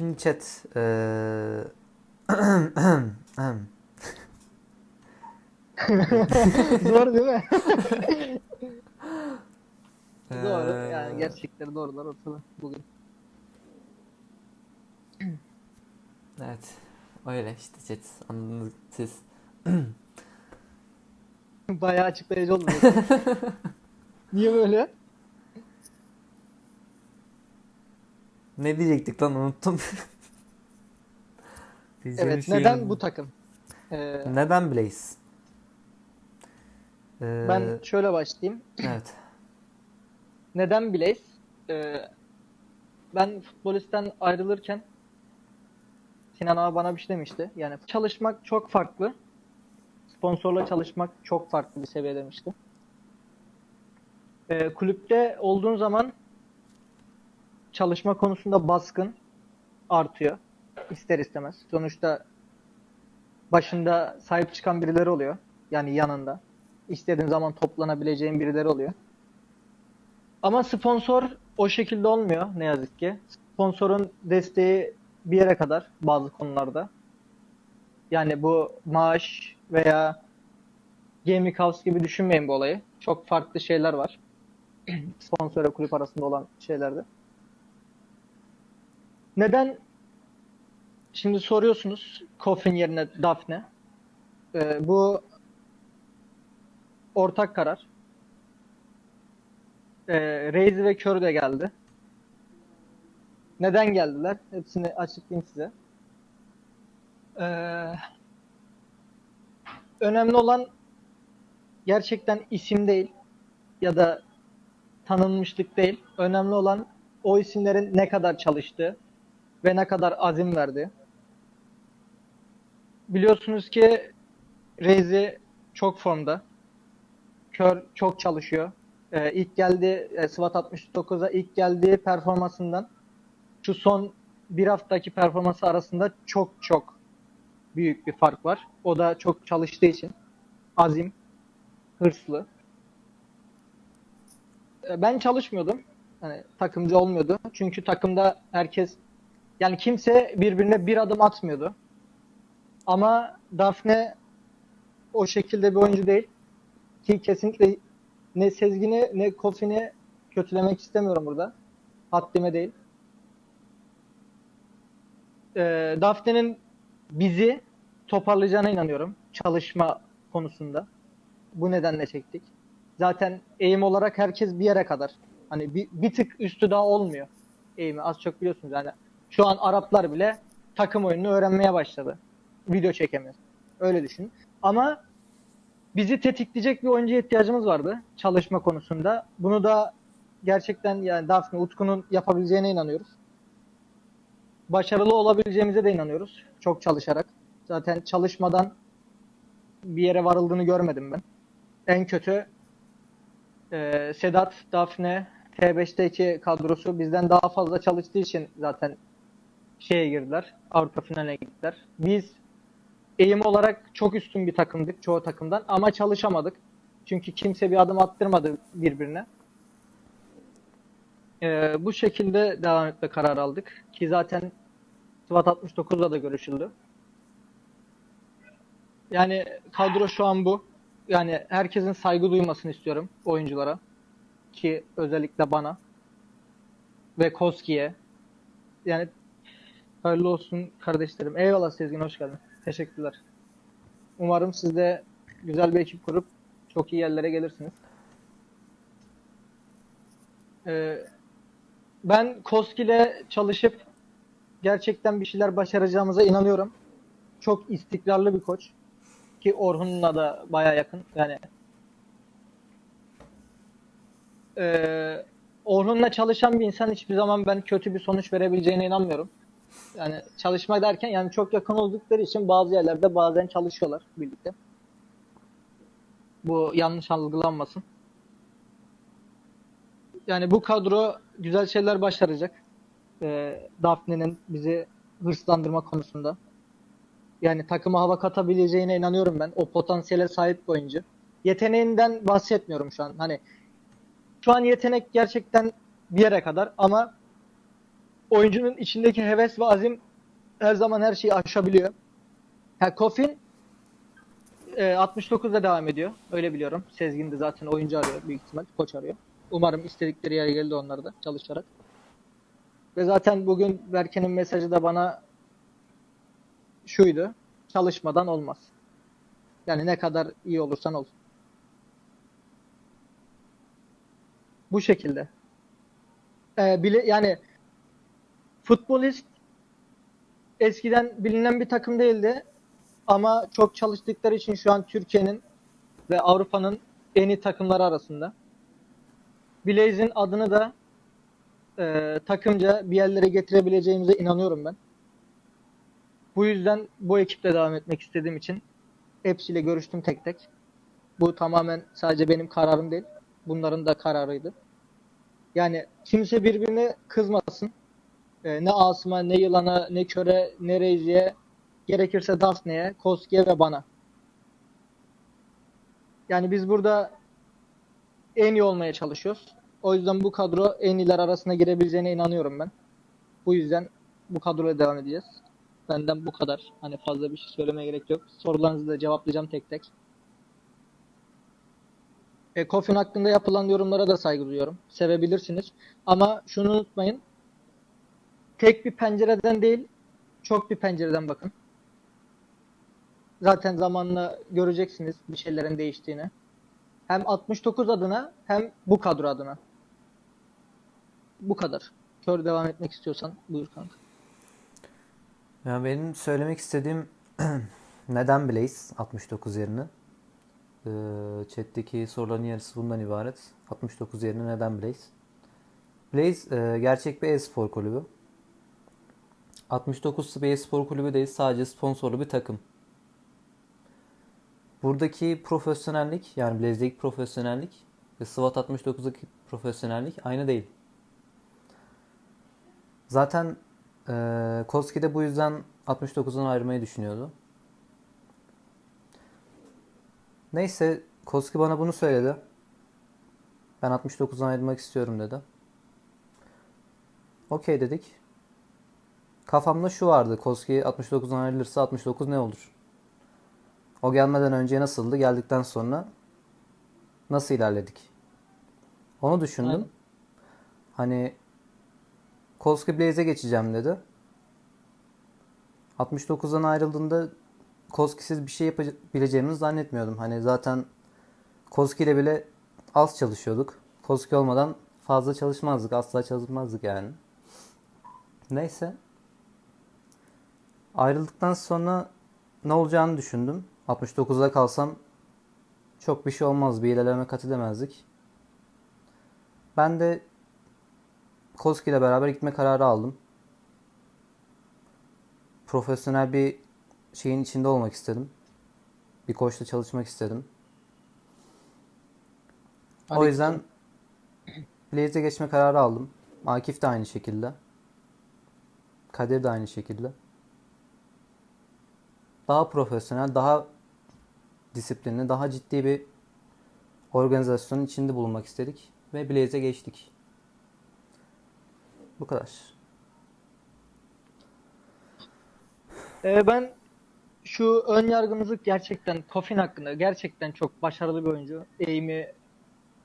Şimdi chat eee, Zor değil mi? Doğru. Yani gerçekleri doğrular ortada bugün. Evet. Öyle işte chat. Anladınız siz. Bayağı açıklayıcı oldu. Niye böyle? Ne diyecektik lan unuttum. Evet. şey Neden bu takım? Ee, Neden Blaze? Eee, ben şöyle başlayayım. evet. Neden Blaze? Ee, ben futbolistten ayrılırken Sinan abi bana bir şey demişti. Yani çalışmak çok farklı. Sponsorla çalışmak çok farklı bir seviye demişti. Ee, kulüpte olduğun zaman çalışma konusunda baskın artıyor. İster istemez. Sonuçta başında sahip çıkan birileri oluyor. Yani yanında. İstediğin zaman toplanabileceğin birileri oluyor. Ama sponsor o şekilde olmuyor ne yazık ki. Sponsorun desteği bir yere kadar bazı konularda. Yani bu maaş veya Gaming House gibi düşünmeyin bu olayı. Çok farklı şeyler var. Sponsor ve kulüp arasında olan şeylerde. Neden şimdi soruyorsunuz Coffin yerine Daphne? Ee, bu ortak karar. Ee, Reis ve Kör de geldi. Neden geldiler? Hepsini açıklayayım size. Ee, önemli olan gerçekten isim değil ya da tanınmışlık değil. Önemli olan o isimlerin ne kadar çalıştığı ve ne kadar azim verdiği. Biliyorsunuz ki Reizi çok formda. Kör çok çalışıyor. Ee, ilk geldi e, SWAT 69'a ilk geldiği performansından şu son bir haftaki performansı arasında çok çok büyük bir fark var. O da çok çalıştığı için azim, hırslı. Ee, Ben çalışmıyordum. Hani takımcı olmuyordu. Çünkü takımda herkes yani kimse birbirine bir adım atmıyordu. Ama Daphne o şekilde bir oyuncu değil. Ki kesinlikle ne Sezgin'i ne Kofi'ni kötülemek istemiyorum burada. Haddime değil. Ee, Daphne'nin bizi toparlayacağına inanıyorum. Çalışma konusunda. Bu nedenle çektik. Zaten eğim olarak herkes bir yere kadar. Hani bir, bir tık üstü daha olmuyor. Eğimi az çok biliyorsunuz yani. Şu an Araplar bile takım oyununu öğrenmeye başladı. Video çekemiyor. Öyle düşün. Ama bizi tetikleyecek bir oyuncuya ihtiyacımız vardı çalışma konusunda. Bunu da gerçekten yani Daphne Utku'nun yapabileceğine inanıyoruz. Başarılı olabileceğimize de inanıyoruz. Çok çalışarak. Zaten çalışmadan bir yere varıldığını görmedim ben. En kötü e, Sedat, Daphne, T5'teki kadrosu bizden daha fazla çalıştığı için zaten şeye girdiler. Avrupa finaline gittiler. Biz eğim olarak çok üstün bir takımdık çoğu takımdan ama çalışamadık. Çünkü kimse bir adım attırmadı birbirine. Ee, bu şekilde devam etme kararı aldık. Ki zaten SWAT 69'da da görüşüldü. Yani kadro şu an bu. Yani herkesin saygı duymasını istiyorum oyunculara. Ki özellikle bana. Ve Koski'ye. Yani hayırlı olsun kardeşlerim. Eyvallah Sezgin hoş geldin. Teşekkürler. Umarım siz de güzel bir ekip kurup çok iyi yerlere gelirsiniz. Ee, ben Koski ile çalışıp gerçekten bir şeyler başaracağımıza inanıyorum. Çok istikrarlı bir koç. Ki Orhun'la da baya yakın. Yani ee, Orhun'la çalışan bir insan hiçbir zaman ben kötü bir sonuç verebileceğine inanmıyorum. Yani çalışma derken yani çok yakın oldukları için bazı yerlerde bazen çalışıyorlar birlikte. Bu yanlış algılanmasın. Yani bu kadro güzel şeyler başaracak. Ee, Daphne'nin bizi hırslandırma konusunda. Yani takıma hava katabileceğine inanıyorum ben. O potansiyele sahip bir oyuncu. Yeteneğinden bahsetmiyorum şu an. Hani şu an yetenek gerçekten bir yere kadar ama oyuncunun içindeki heves ve azim her zaman her şeyi aşabiliyor. Ha, Kofin e, 69'da devam ediyor. Öyle biliyorum. Sezgin de zaten oyuncu arıyor büyük ihtimal. Koç arıyor. Umarım istedikleri yere geldi onlar da çalışarak. Ve zaten bugün Berke'nin mesajı da bana şuydu. Çalışmadan olmaz. Yani ne kadar iyi olursan ol. Bu şekilde. Ee, bile, yani futbolist eskiden bilinen bir takım değildi. Ama çok çalıştıkları için şu an Türkiye'nin ve Avrupa'nın en iyi takımları arasında. Blaze'in adını da e, takımca bir yerlere getirebileceğimize inanıyorum ben. Bu yüzden bu ekiple devam etmek istediğim için hepsiyle görüştüm tek tek. Bu tamamen sadece benim kararım değil. Bunların da kararıydı. Yani kimse birbirine kızmasın. E, ne Asım'a, ne Yılan'a, ne Köre, ne Rezi'ye, gerekirse Daphne'ye, Koski'ye ve bana. Yani biz burada en iyi olmaya çalışıyoruz. O yüzden bu kadro en iyiler arasına girebileceğine inanıyorum ben. Bu yüzden bu kadroya devam edeceğiz. Benden bu kadar. Hani fazla bir şey söylemeye gerek yok. Sorularınızı da cevaplayacağım tek tek. E, Kofin hakkında yapılan yorumlara da saygı duyuyorum. Sevebilirsiniz. Ama şunu unutmayın. Tek bir pencereden değil, çok bir pencereden bakın. Zaten zamanla göreceksiniz bir şeylerin değiştiğini. Hem 69 adına hem bu kadro adına. Bu kadar. Kör devam etmek istiyorsan buyur kanka. Ya benim söylemek istediğim neden Blaze 69 yerine? Ee, chat'teki soruların yarısı bundan ibaret. 69 yerine neden Blaze? Blaze e, gerçek bir e-spor kulübü. 69 bir e-spor kulübü değil, sadece sponsorlu bir takım. Buradaki profesyonellik, yani Blaze'deki profesyonellik ve SWAT 69'daki profesyonellik aynı değil. Zaten e, Koski de bu yüzden 69'dan ayrılmayı düşünüyordu. Neyse Koski bana bunu söyledi. Ben 69'dan ayrılmak istiyorum dedi. Okey dedik. Kafamda şu vardı. Koski 69'dan ayrılırsa 69 ne olur? O gelmeden önce nasıldı? Geldikten sonra nasıl ilerledik? Onu düşündüm. Aynen. Hani Koski Blaze'e geçeceğim dedi. 69'dan ayrıldığında Koski'siz bir şey yapabileceğimizi zannetmiyordum. Hani zaten Koski ile bile az çalışıyorduk. Koski olmadan fazla çalışmazdık. Asla çalışmazdık yani. Neyse. Ayrıldıktan sonra ne olacağını düşündüm. 69'da kalsam çok bir şey olmaz. Bir ilerleme kat edemezdik. Ben de Koski ile beraber gitme kararı aldım. Profesyonel bir şeyin içinde olmak istedim. Bir koçla çalışmak istedim. O yüzden Blaze'e geçme kararı aldım. Akif de aynı şekilde. Kadir de aynı şekilde. Daha profesyonel, daha disiplinli, daha ciddi bir organizasyonun içinde bulunmak istedik. Ve Blaze'e geçtik. Bu kadar. Ee, ben şu ön yargınızı gerçekten Kofin hakkında gerçekten çok başarılı bir oyuncu. Eğimi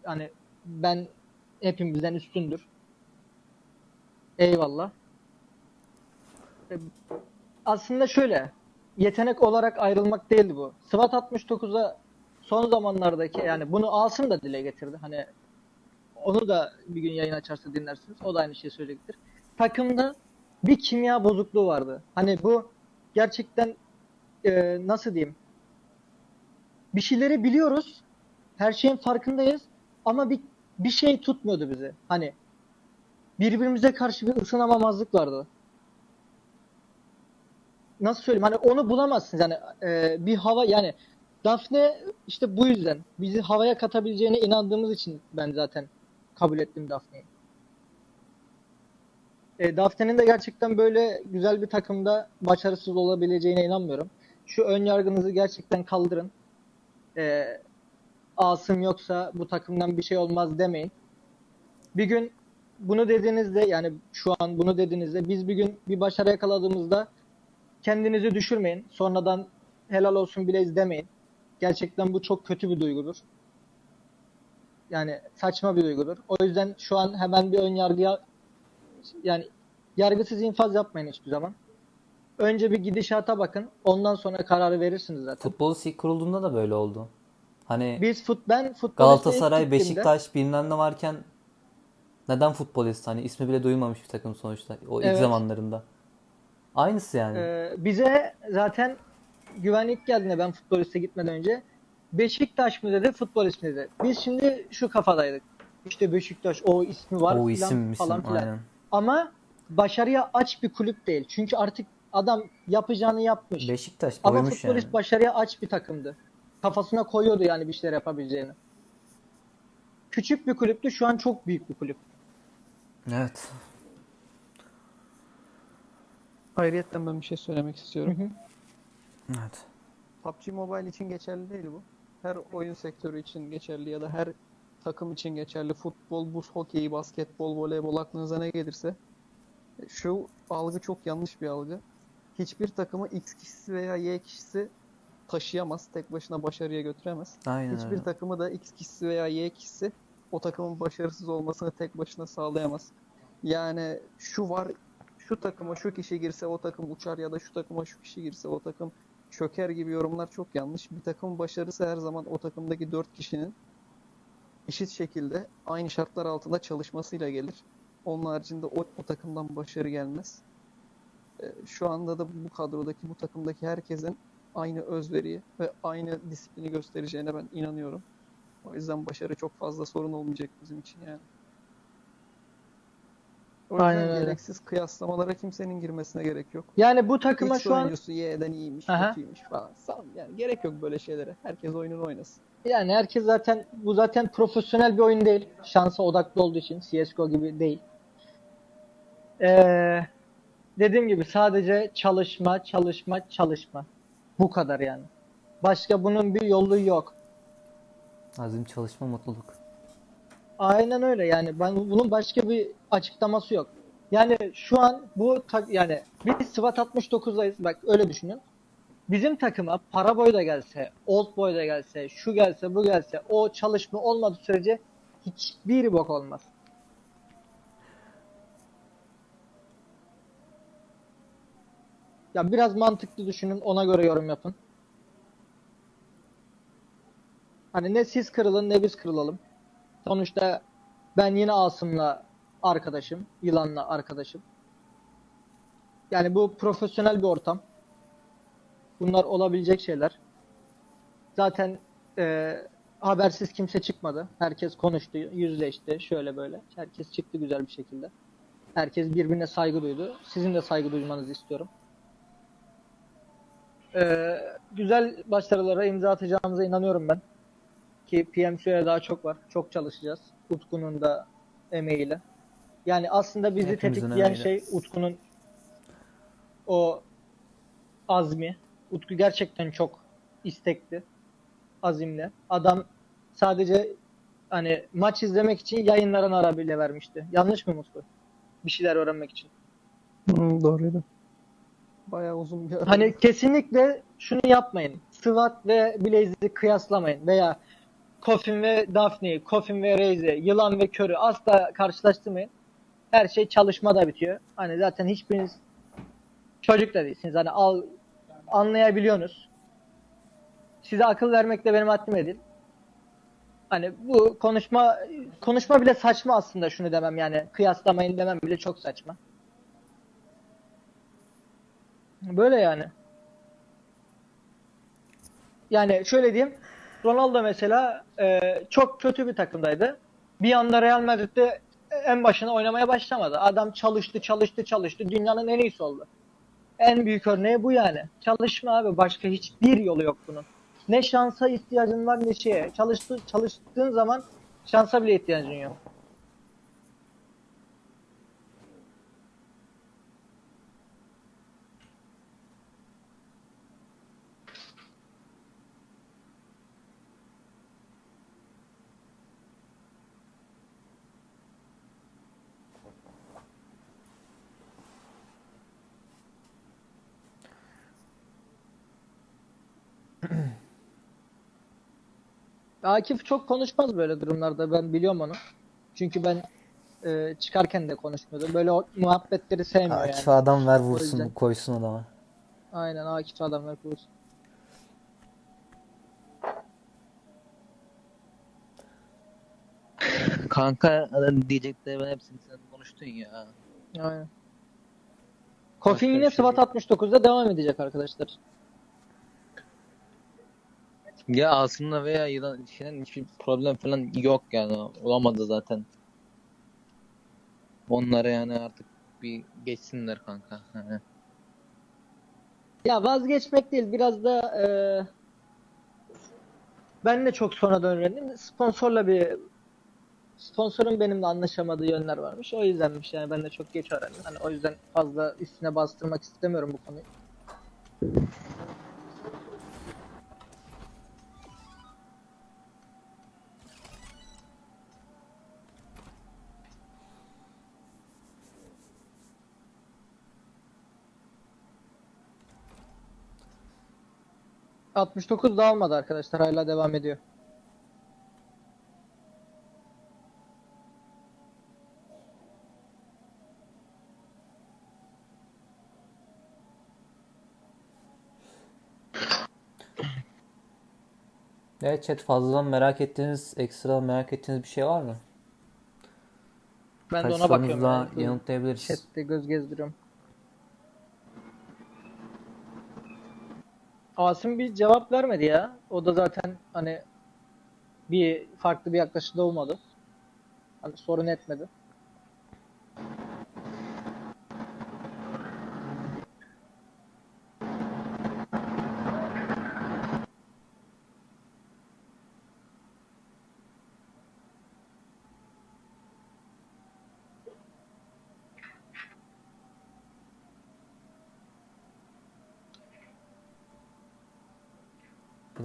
hani ben hepimizden üstündür. Eyvallah. Ee, Aslında şöyle yetenek olarak ayrılmak değildi bu. SWAT 69'a son zamanlardaki yani bunu Asım da dile getirdi. Hani onu da bir gün yayın açarsa dinlersiniz. O da aynı şeyi söyleyecektir. Takımda bir kimya bozukluğu vardı. Hani bu gerçekten e, nasıl diyeyim? Bir şeyleri biliyoruz. Her şeyin farkındayız. Ama bir bir şey tutmuyordu bizi. Hani birbirimize karşı bir ısınamamazlık vardı. Nasıl söyleyeyim? Hani onu bulamazsınız. Yani e, bir hava yani Daphne işte bu yüzden bizi havaya katabileceğine inandığımız için ben zaten kabul ettim Daphne'yi. E, Daphne'nin de gerçekten böyle güzel bir takımda başarısız olabileceğine inanmıyorum. Şu ön yargınızı gerçekten kaldırın. E, Asım yoksa bu takımdan bir şey olmaz demeyin. Bir gün bunu dediğinizde yani şu an bunu dediğinizde biz bir gün bir başarı yakaladığımızda kendinizi düşürmeyin. Sonradan helal olsun bile demeyin. Gerçekten bu çok kötü bir duygudur. Yani saçma bir duygudur. O yüzden şu an hemen bir ön yargıya yani yargısız infaz yapmayın hiçbir zaman. Önce bir gidişata bakın. Ondan sonra kararı verirsiniz zaten. Futbol ilk kurulduğunda da böyle oldu. Hani Biz fut ben futbol Galatasaray, ilk Beşiktaş bilmem ne varken neden futbolist? Hani ismi bile duyulmamış bir takım sonuçta o ilk Evet. zamanlarında. Aynısı yani. Ee, bize zaten güvenlik geldiğinde ben futboliste gitmeden önce Beşiktaş mı dedi, futbolist mi dedi. Biz şimdi şu kafadaydık. İşte Beşiktaş o ismi var o isim falan isim filan. aynen. Ama başarıya aç bir kulüp değil. Çünkü artık adam yapacağını yapmış. Beşiktaş Ama futbolist yani. başarıya aç bir takımdı. Kafasına koyuyordu yani bir şeyler yapabileceğini. Küçük bir kulüptü, şu an çok büyük bir kulüp. Evet. Ayrıyetten ben bir şey söylemek istiyorum. Hı hı. Evet. PUBG Mobile için geçerli değil bu. Her oyun sektörü için geçerli ya da her takım için geçerli. Futbol, buz hokeyi, basketbol, voleybol aklınıza ne gelirse. Şu algı çok yanlış bir algı. Hiçbir takımı X kişisi veya Y kişisi taşıyamaz. Tek başına başarıya götüremez. Aynen Hiçbir öyle. takımı da X kişisi veya Y kişisi o takımın başarısız olmasını tek başına sağlayamaz. Yani şu var, şu takıma şu kişi girse o takım uçar ya da şu takıma şu kişi girse o takım çöker gibi yorumlar çok yanlış. Bir takımın başarısı her zaman o takımdaki dört kişinin eşit şekilde aynı şartlar altında çalışmasıyla gelir. Onun haricinde o, o takımdan başarı gelmez. Ee, Şu anda da bu kadrodaki, bu takımdaki herkesin aynı özveriyi ve aynı disiplini göstereceğine ben inanıyorum. O yüzden başarı çok fazla sorun olmayacak bizim için yani. O yüzden Aynen öyle. gereksiz kıyaslamalara kimsenin girmesine gerek yok. Yani bu takıma X şu an oyuncusu Y'den iyiymiş, Aha. kötüymüş falan. Sal, yani gerek yok böyle şeylere. Herkes oyununu oynasın. Yani herkes zaten bu zaten profesyonel bir oyun değil. Şansa odaklı olduğu için CS:GO gibi değil. Ee, dediğim gibi sadece çalışma, çalışma, çalışma. Bu kadar yani. Başka bunun bir yolu yok. Azim çalışma mutluluk. Aynen öyle yani ben bunun başka bir açıklaması yok. Yani şu an bu yani biz SWAT 69'dayız bak öyle düşünün. Bizim takıma para boy da gelse, old boy da gelse, şu gelse, bu gelse o çalışma olmadığı sürece hiçbir bok olmaz. Ya biraz mantıklı düşünün, ona göre yorum yapın. Hani ne siz kırılın ne biz kırılalım. Sonuçta ben yine Asım'la arkadaşım, Yılan'la arkadaşım. Yani bu profesyonel bir ortam. Bunlar olabilecek şeyler. Zaten e, habersiz kimse çıkmadı. Herkes konuştu, yüzleşti, şöyle böyle. Herkes çıktı güzel bir şekilde. Herkes birbirine saygı duydu. Sizin de saygı duymanızı istiyorum. E, güzel başarılara imza atacağımıza inanıyorum ben. Ki PMC'ye daha çok var. Çok çalışacağız. Utku'nun da emeğiyle. Yani aslında bizi Hepimizin tetikleyen emeğiyle. şey Utku'nun o azmi. Utku gerçekten çok istekli. Azimli. Adam sadece hani maç izlemek için yayınlarını ara bile vermişti. Yanlış mı Utku? Bir şeyler öğrenmek için. doğruydu. Bayağı uzun bir ara. Hani kesinlikle şunu yapmayın. SWAT ve Blaze'i kıyaslamayın veya Coffin ve Daphne'yi, Coffin ve Raze'i, Yılan ve Kör'ü asla karşılaştırmayın. Her şey çalışmada bitiyor. Hani zaten hiçbiriniz çocuk da değilsiniz. Hani al, anlayabiliyorsunuz. Size akıl vermekle benim haddim edin. Hani bu konuşma konuşma bile saçma aslında şunu demem yani kıyaslamayın demem bile çok saçma. Böyle yani. Yani şöyle diyeyim. Ronaldo mesela e, çok kötü bir takımdaydı. Bir anda Real Madrid'de en başına oynamaya başlamadı. Adam çalıştı, çalıştı, çalıştı. Dünyanın en iyisi oldu. En büyük örneği bu yani. Çalışma abi. Başka hiçbir yolu yok bunun. Ne şansa ihtiyacın var ne şeye. Çalıştı, çalıştığın zaman şansa bile ihtiyacın yok. Akif çok konuşmaz böyle durumlarda. Ben biliyorum onu. Çünkü ben e, çıkarken de konuşmuyordum. Böyle o muhabbetleri sevmiyor Akif yani. adam ver vursun koysun adama. Aynen Akif adamlar konuşuyor. Kanka diyecekleri ben hepsini sen konuştun ya. Aynen. Başka yine SWAT 69'da devam edecek arkadaşlar. Ya aslında veya yılan işinin hiçbir problem falan yok yani. Olamadı zaten. Onlara yani artık bir geçsinler kanka. Ya vazgeçmek değil biraz da e, ben de çok sonradan öğrendim. Sponsorla bir sponsorun benimle anlaşamadığı yönler varmış. O yüzdenmiş yani ben de çok geç öğrendim. Hani o yüzden fazla üstüne bastırmak istemiyorum bu konuyu. ...69 da almadı arkadaşlar. Hala devam ediyor. Evet chat fazladan merak ettiğiniz, ekstra merak ettiğiniz bir şey var mı? Ben de Kaç ona bakıyorum. yani. yanıtlayabiliriz. Chat'te göz gezdiriyorum. Asım bir cevap vermedi ya. O da zaten hani bir farklı bir yaklaşımda olmadı. Hani sorun etmedi.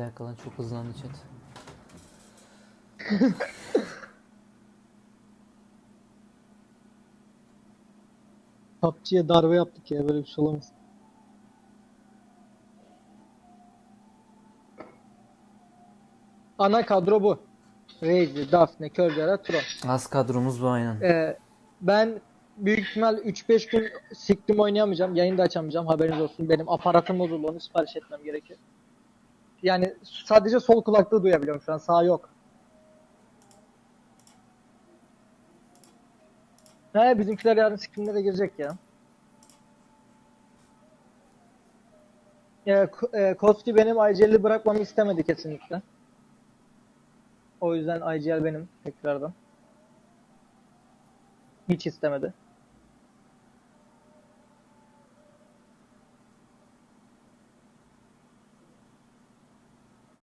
Bir dakika lan çok hızlandı chat. PUBG'ye darbe yaptık ya böyle bir şey olamaz. Ana kadro bu. Reis'i, Daphne, Körcara, Tron. Az kadromuz bu aynen. Ee, ben büyük ihtimal 3-5 gün siktim oynayamayacağım. Yayın da açamayacağım. Haberiniz olsun. Benim aparatım bozuldu. Onu sipariş etmem gerekiyor. Yani sadece sol kulaklığı duyabiliyorum şu an. Sağ yok. He bizimkiler yarın sikimlere girecek ya. E, e, Koski benim IGL'i bırakmamı istemedi kesinlikle. O yüzden IGL benim tekrardan. Hiç istemedi.